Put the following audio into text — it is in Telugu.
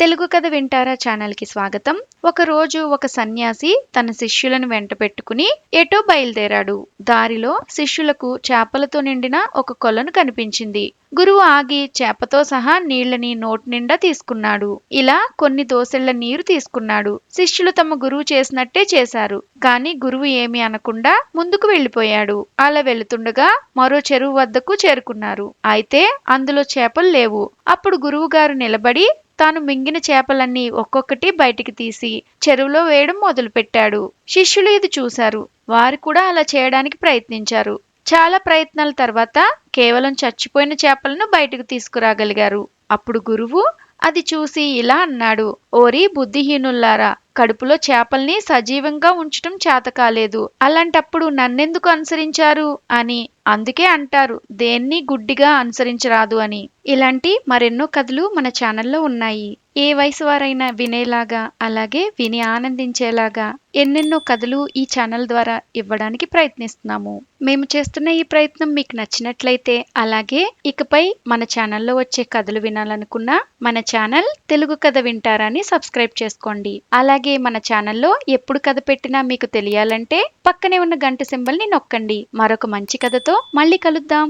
తెలుగు కథ వింటారా ఛానల్కి స్వాగతం. ఒకరోజు ఒక సన్యాసి తన శిష్యులను వెంట పెట్టుకుని ఎటో బయలుదేరాడు. దారిలో శిష్యులకు చేపలతో నిండిన ఒక కొలను కనిపించింది. గురువు ఆగి చేపతో సహా నీళ్ళని నోటి నిండా తీసుకున్నాడు. ఇలా కొన్ని దోసెళ్ళ నీరు తీసుకున్నాడు. శిష్యులు తమ గురువు చేసినట్టే చేశారు. కానీ గురువు ఏమీ అనకుండా ముందుకు వెళ్ళిపోయాడు అలా వెళుతుండగా మరో చెరువు వద్దకు చేరుకున్నారు. అయితే అందులో చేపలు లేవు. అప్పుడు గురువు గారు నిలబడి తాను మింగిన చేపలన్నీ ఒక్కొక్కటి బయటికి తీసి చెరువులో వేయడం మొదలుపెట్టాడు. శిష్యులు ఇది చూశారు. వారు కూడా అలా చేయడానికి ప్రయత్నించారు. చాలా ప్రయత్నాల తర్వాత కేవలం చచ్చిపోయిన చేపలను బయటకు తీసుకురాగలిగారు. అప్పుడు గురువు అది చూసి ఇలా అన్నాడు. ఓరి బుద్ధిహీనుల్లారా కడుపులో చేపల్ని సజీవంగా ఉంచటం చేత కాలేదు అలాంటప్పుడు నన్నెందుకు అనుసరించారు? అని అందుకే అంటారు. దేన్ని గుడ్డిగా అనుసరించరాదు అని. ఇలాంటి మరెన్నో కథలు మన ఛానల్లో ఉన్నాయి. ఏ వయసు వారైనా వినేలాగా అలాగే విని ఆనందించేలాగా ఎన్నెన్నో కథలు ఈ ఛానల్ ద్వారా ఇవ్వడానికి ప్రయత్నిస్తున్నాము. మేము చేస్తున్న ఈ ప్రయత్నం మీకు నచ్చినట్లయితే అలాగే ఇకపై మన ఛానల్లో వచ్చే కథలు వినాలనుకున్నా మన ఛానల్ తెలుగు కథ వింటారని సబ్స్క్రైబ్ చేసుకోండి. అలాగే మన ఛానల్లో ఎప్పుడు కథ పెట్టినా మీకు తెలియాలంటే పక్కనే ఉన్న గంట సింబల్ని నొక్కండి. మరొక మంచి కథతో మళ్ళీ కలుద్దాం.